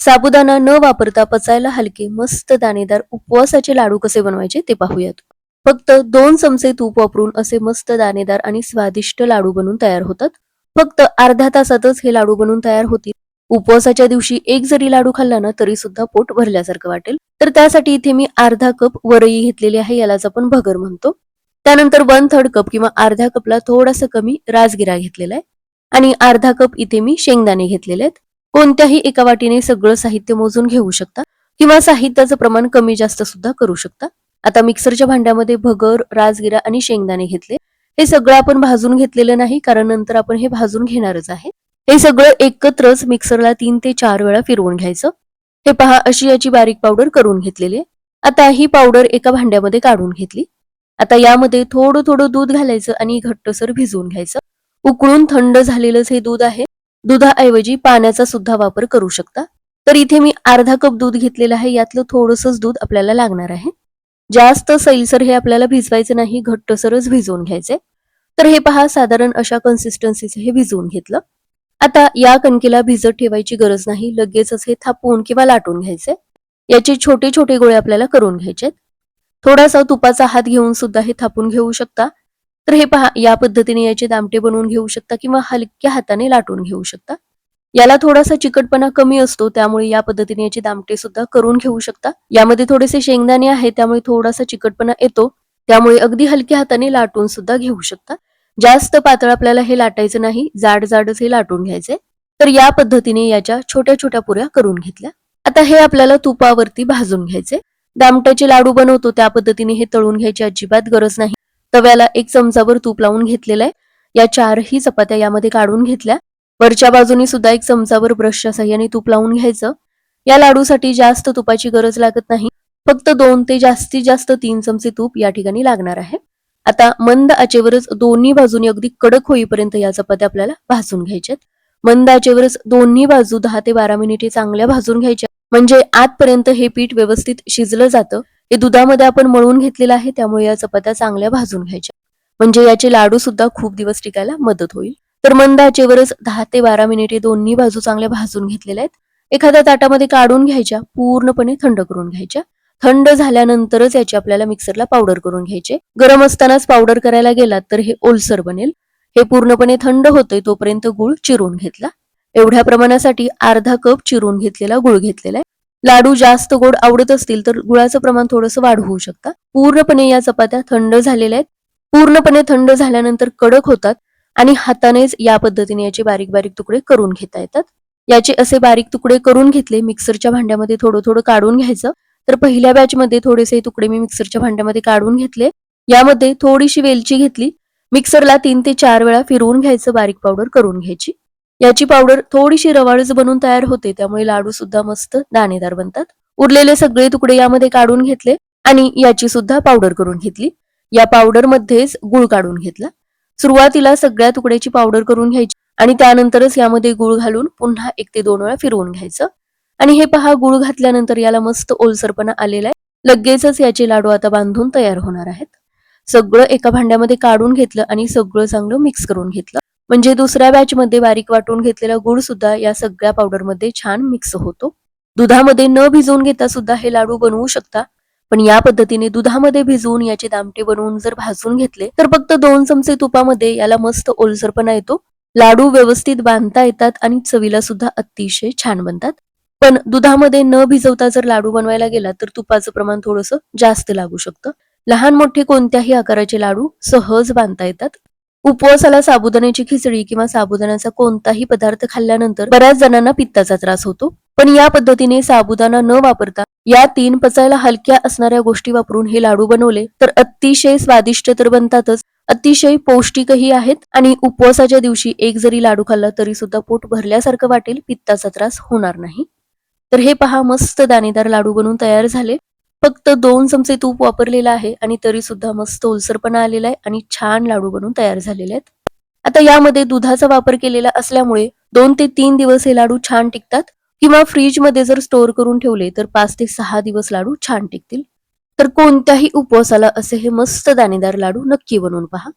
साबुदाणा न वापरता पचायला हलके मस्त दाणेदार उपवासाचे लाडू कसे बनवायचे ते पाहूयात. फक्त दोन चमचे तूप वापरून असे मस्त दाणेदार आणि स्वादिष्ट लाडू बनून तयार होतात. फक्त अर्ध्या तासातच हे लाडू बनून तयार होतील. उपवासाच्या दिवशी एक जरी लाडू खाल्ला ना तरी सुद्धा पोट भरल्यासारखं वाटेल. तर त्यासाठी इथे मी अर्धा कप वरई घेतलेली आहे यालाच आपण भगर म्हणतो. त्यानंतर वन थर्ड कप किंवा अर्ध्या कपला थोडासा कमी राजगिरा घेतलेला आहे. आणि अर्धा कप इथे मी शेंगदाणे घेतलेले आहेत. कोणत्याही एका वाटीने सगळं साहित्य मोजून घेऊ शकता किंवा साहित्याचं प्रमाण कमी जास्त सुद्धा करू शकता. आता मिक्सरच्या भांड्यामध्ये भगर राजगिरा आणि शेंगदाणे घेतले. हे सगळं आपण भाजून घेतलेलं नाही कारण नंतर आपण हे भाजून घेणारच आहे. हे सगळं एकत्रच मिक्सरला तीन ते चार वेळा फिरवून घ्यायचं. हे पहा अशी याची बारीक पावडर करून घेतलेली आहे. आता ही पावडर एका भांड्यामध्ये काढून घेतली. आता यामध्ये थोडं थोडं दूध घालायचं आणि घट्टसर भिजवून घ्यायचं. उकळून थंड झालेलंच हे दूध आहे. दुधाऐवजी पाण्याचा सुद्धा वापर करू शकता. तर इथे मी अर्धा कप दूध घेतलेलं आहे. यातलं थोडंसंच दूध आपल्याला लागणार आहे. जास्त सैलसर हे आपल्याला भिजवायचं नाही. घट्टसरच भिजवून घ्यायचंय. तर हे पहा साधारण अशा कन्सिस्टन्सीचं हे भिजवून घेतलं. आता या कणकेला भिजत ठेवायची गरज नाही. लगेचच हे थापून किंवा लाटून घ्यायचे याचे छोटे छोटे गोळे आपल्याला करून घ्यायचे थोडासा तुपाचा हात घेऊन सुद्धा हे थापून घेऊ शकता. तर हे पहा या पद्धतीने याचे दामटे बनवून घेऊ शकता किंवा हलक्या हाताने लाटून घेऊ शकता. याला थोडासा चिकटपणा कमी असतो त्यामुळे या पद्धतीने याचे दामटे सुद्धा करून घेऊ शकता. यामध्ये थोडेसे शेंगदाणे आहे त्यामुळे थोडासा चिकटपणा येतो. त्यामुळे अगदी हलक्या हाताने लाटून सुद्धा घेऊ शकता. जास्त पातळ आपल्याला हे लाटायचं नाही जाड जाडच हे लाटून घ्यायचे तर या पद्धतीने याच्या छोट्या छोट्या पुऱ्या करून घेतल्या. आता हे आपल्याला तुपावरती भाजून घ्यायचे दामट्याचे लाडू बनवतो त्या पद्धतीने हे तळून घ्यायची अजिबात गरज नाही. तव्याला एक चमचाभर तूप लावून घेतलेलं आहे. या चारही चपात्या यामध्ये काढून घेतल्या. वरच्या बाजूनी सुद्धा एक चमचाभर ब्रशच्या साह्याने तूप लावून घ्यायचं. या लाडूसाठी जास्त तुपाची गरज लागत नाही. फक्त दोन ते जास्तीत जास्त तीन चमचे तूप या ठिकाणी लागणार आहे. आता मंद आचेवरच दोन्ही बाजूनी अगदी कडक होईपर्यंत या चपात्या आपल्याला भाजून घ्यायच्यात. मंद आचेवरच दोन्ही बाजू दहा ते बारा मिनिटे चांगल्या भाजून घ्यायच्या. म्हणजे आतपर्यंत हे पीठ व्यवस्थित शिजलं जातं. हे दुधामध्ये आपण मळून घेतलेलं आहे त्यामुळे या चपात्या चांगल्या भाजून घ्यायच्या. म्हणजे याचे लाडू सुद्धा खूप दिवस टिकायला मदत होईल. तर मंद आचेवरच दहा ते बारा मिनिटे दोन्ही बाजू चांगल्या भाजून घेतलेल्या आहेत. एखाद्या ताटामध्ये काढून घ्यायच्या पूर्णपणे थंड करून घ्यायच्या. थंड झाल्यानंतरच याची आपल्याला मिक्सरला पावडर करून घ्यायचे. गरम असतानाच पावडर करायला गेलात तर हे ओलसर बनेल. हे पूर्णपणे थंड होतंय तोपर्यंत गुळ चिरून घेतला. एवढ्या प्रमाणासाठी अर्धा कप चिरून घेतलेला गुळ घेतलेला आहे. लाडू जास्त गोड आवडत असतील तर गुळाचं प्रमाण थोडंसं वाढवू शकता. पूर्णपणे या चपात्या थंड झालेल्या आहेत. पूर्णपणे थंड झाल्यानंतर कडक होतात आणि हातानेच या पद्धतीने याचे बारीक बारीक तुकडे करून घेता येतात. याचे असे बारीक तुकडे करून घेतले मिक्सरच्या भांड्यामध्ये थोडं थोडं काढून घ्यायचं. तर पहिल्या बॅच मध्ये थोडेसे तुकडे मी मिक्सरच्या भांड्यामध्ये काढून घेतले. यामध्ये थोडीशी वेलची घेतली. मिक्सरला तीन ते चार वेळा फिरवून घ्यायचं बारीक पावडर करून घ्यायची. याची पावडर थोडीशी रवाळच बनून तयार होते. त्यामुळे लाडू सुद्धा मस्त दाणेदार बनतात. उरलेले सगळे तुकडे यामध्ये काढून घेतले आणि याची सुद्धा पावडर करून घेतली. या पावडर मध्येच गुळ काढून घेतला. सुरुवातीला सगळ्या तुकड्याची पावडर करून घ्यायची आणि त्यानंतरच यामध्ये गुळ घालून पुन्हा एक ते दोन वेळा फिरवून घ्यायचं. आणि हे पहा गुळ घातल्यानंतर याला मस्त ओलसरपणा आलेला आहे. लगेचच याचे लाडू आता बांधून तयार होणार आहेत. सगळं एका भांड्यामध्ये काढून घेतलं आणि सगळं चांगलं मिक्स करून घेतलं. म्हणजे दुसऱ्या बॅचमध्ये बारीक वाटून घेतलेला गुळ सुद्धा या सगळ्या पावडरमध्ये छान मिक्स होतो. दुधामध्ये न भिजवून घेता सुद्धा हे लाडू बनवू शकता. पण या पद्धतीने दुधामध्ये भिजवून याचे दामटे बनवून जर भाजून घेतले तर फक्त दोन चमचे तुपामध्ये याला मस्त ओलसरपणा येतो. लाडू व्यवस्थित बांधता येतात आणि चवीला सुद्धा अतिशय छान बनतात. पण दुधामध्ये न भिजवता जर लाडू बनवायला गेला तर तुपाचं प्रमाण थोडंसं जास्त लागू शकतं. लहान मोठे कोणत्याही आकाराचे लाडू सहज बांधता येतात. उपवासाला साबुदाण्याची खिचडी किंवा साबुदाण्याचा कोणताही पदार्थ खाल्ल्यानंतर बऱ्याच जणांना पित्ताचा त्रास होतो. पण या पद्धतीने साबुदाणा न वापरता या तीन पचायला हलक्या असणाऱ्या गोष्टी वापरून हे लाडू बनवले तर अतिशय स्वादिष्ट तर बनतातच. अतिशय पौष्टिकही आहेत आणि उपवासाच्या दिवशी एक जरी लाडू खाल्ला तरी सुद्धा पोट भरल्यासारखं वाटेल पित्ताचा त्रास होणार नाही. तर हे पहा मस्त दाणेदार लाडू बनवून तयार झाले. फक्त दोन चमचे तूप वापरलेलं आहे आणि तरी सुद्धा मस्त ओलसरपणा आलेला आहे आणि छान लाडू बनवून तयार झालेले आहेत. आता यामध्ये दुधाचा वापर केलेला असल्यामुळे दोन ते तीन दिवस हे लाडू छान टिकतात किंवा फ्रीजमध्ये जर स्टोअर करून ठेवले तर पाच ते सहा दिवस लाडू छान टिकतील. तर कोणत्याही उपवासाला असे हे मस्त दाणेदार लाडू नक्की बनवून पहा.